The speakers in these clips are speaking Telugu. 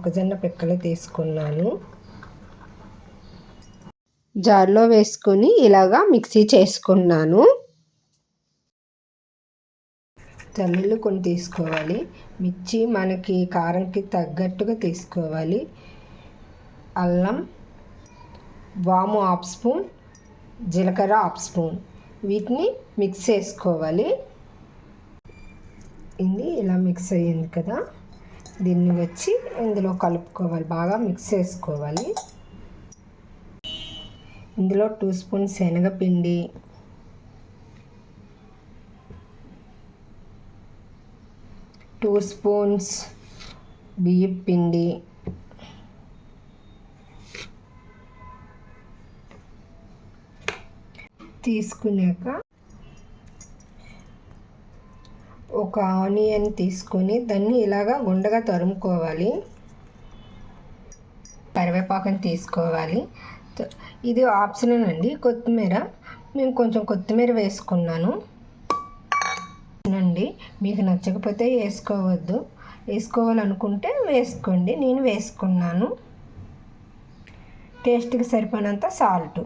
మొక్కజొన్న పిక్కలు తీసుకున్నాను. జార్లో వేసుకొని ఇలాగా మిక్సీ చేసుకున్నాను. చల్లీలు కొన్ని తీసుకోవాలి. మిర్చి మనకి కారంకి తగ్గట్టుగా తీసుకోవాలి. అల్లం వాము హాఫ్ స్పూన్ జీలకర్ర హాఫ్ స్పూన్. వీటిని మిక్స్ చేసుకోవాలి. ఇది ఇలా మిక్స్ అయ్యింది కదా. దీన్ని వచ్చి ఇందులో కలుపుకోవాలి బాగా మిక్స్ చేసుకోవాలి. ఇందులో టూ స్పూన్ శనగపిండి. టూ స్పూన్స్ బియ్యం పిండి. తీసుకున్నాక ఒక ఆనియన్ తీసుకొని దాన్ని ఇలాగా గుండగా తరుముకోవాలి. కరివేపాకుని తీసుకోవాలి. ఇది ఆప్షనల్ అండి. కొత్తిమీర. మేము కొంచెం కొత్తిమీర వేసుకున్నాను. అండి మీకు నచ్చకపోతే వేసుకోవద్దు. వేసుకోవాలనుకుంటే వేసుకోండి. నేను వేసుకున్నాను. టేస్ట్కి సరిపోయినంత సాల్ట్.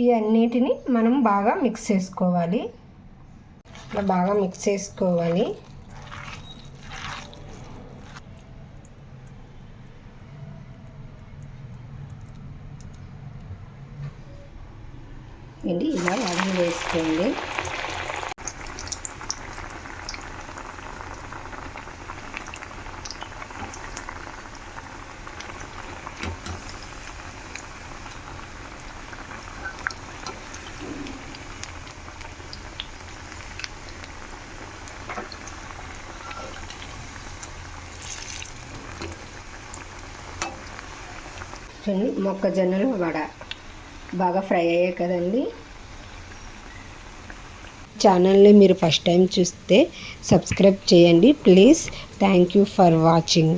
ఇవన్నిటిని మనం బాగా మిక్స్ చేసుకోవాలి. ఇట్లా బాగా మిక్స్ చేసుకోవాలి. ఏంటి ఇలా బాగా వేసుకోండి. చూడండి మొక్కజొన్నలు వడ. బాగా ఫ్రై అయ్యాయి కదండి. ఛానల్ని మీరు ఫస్ట్ టైం చూస్తే సబ్స్క్రైబ్ చేయండి. Please thank you for watching.